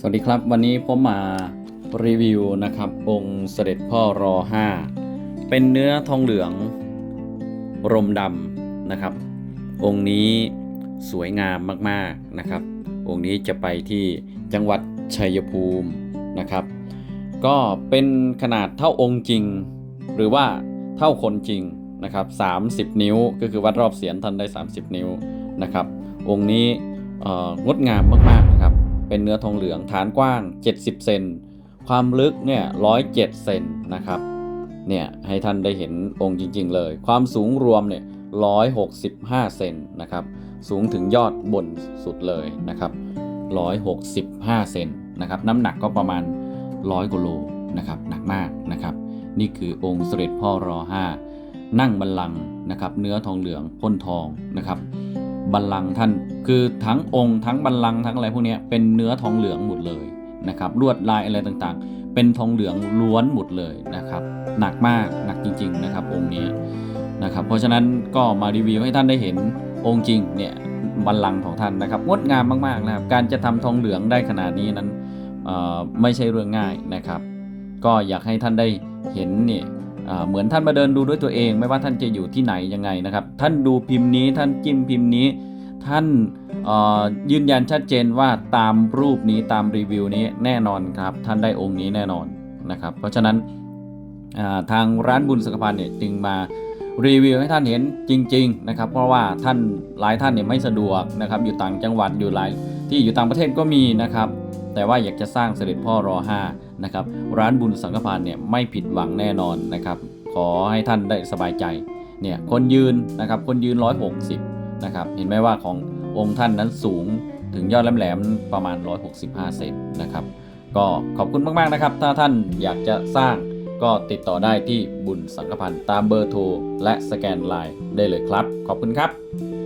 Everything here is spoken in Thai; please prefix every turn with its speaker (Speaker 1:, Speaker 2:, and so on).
Speaker 1: สวัสดีครับ วันนี้ผมมารีวิวนะครับองค์เสด็จพ่อรอ5เป็นเนื้อทองเหลืองรมดำนะครับ องค์นี้สวยงามมากๆนะครับ องค์นี้จะไปที่จังหวัดชัยภูมินะครับ ก็เป็นขนาดเท่าองค์จริง หรือว่าเท่าคนจริงนะครับ30 นิ้วก็คือวัดรอบเสียนท่านได้ 30 นิ้วนะครับ องค์นี้งดงามมากๆนะครับ เป็นเนื้อทองเหลืองฐานกว้าง 70 เซน ความลึกเนี่ย107 เซนนะครับ เนี่ยให้ท่านได้เห็นองค์จริง ๆ เลย ความสูงรวมเนี่ย165 เซนนะครับ สูงถึงยอดบนสุดเลยนะครับ 165 เซนนะครับ น้ำหนักก็ประมาณ 100กิโลนะครับ หนักมากนะครับ นี่คือองค์เสด็จพ่อรอ5นั่งบัลลังก์นะครับ เนื้อทองเหลืองพ่นทองนะครับ บัลลังก์ท่าน คือทั้งองค์ทั้งบัลลังก์ทั้งอะไรพวกนี้เป็นเนื้อทองเหลืองหมดเลยนะครับลวดลายอะไรต่างๆ เป็นทองเหลืองล้วนหมดเลยนะครับ หนักมากหนักจริง ๆ นะครับ องค์นี้นะครับ เพราะฉะนั้นก็มารีวิวให้ท่านได้เห็นองค์จริงเนี่ยบัลลังก์ของท่านนะครับงดงามมากๆนะครับ การจะทำทองเหลืองได้ขนาดนี้นั้นไม่ใช่เรื่องง่ายนะครับ ก็อยากให้ท่านได้เห็นเนี่ย เหมือนท่านมาเดินดูด้วยตัวเอง ไม่ว่าท่านจะอยู่ที่ไหนยังไงนะครับ ท่านดูพิมพ์นี้ท่านจิ้มพิมพ์นี้ ท่านยืนยันชัดเจนว่าตามรูปนี้ตามรีวิวนี้แน่นอนครับ ท่านได้องค์นี้แน่นอนนะครับ เพราะฉะนั้นทางร้านบุญสังฆพันธ์เนี่ยจึงมารีวิวให้ท่านเห็นจริง ๆนะครับ เพราะว่าท่านหลายท่านเนี่ยไม่สะดวกนะครับอยู่ต่างจังหวัดอยู่หลายที่อยู่ต่างประเทศก็มีนะครับ แต่ว่าอยากจะสร้างเสด็จพ่อรอ5 นะครับ ร้านบุญสังฆพันธ์เนี่ยไม่ผิดหวังแน่นอนนะครับ ขอให้ท่านได้สบายใจเนี่ยคนยืนนะครับคนยืน 160นะครับเห็นไหมว่าขององค์ท่านนั้นสูงถึงยอดแหลมๆประมาณ 165 เซนนะครับ ก็ขอบคุณมากๆนะครับ ถ้าท่านอยากจะสร้างก็ติดต่อได้ที่บุญสังฆพันธ์ตามเบอร์โทรและสแกนไลน์ได้เลยครับ ขอบคุณครับ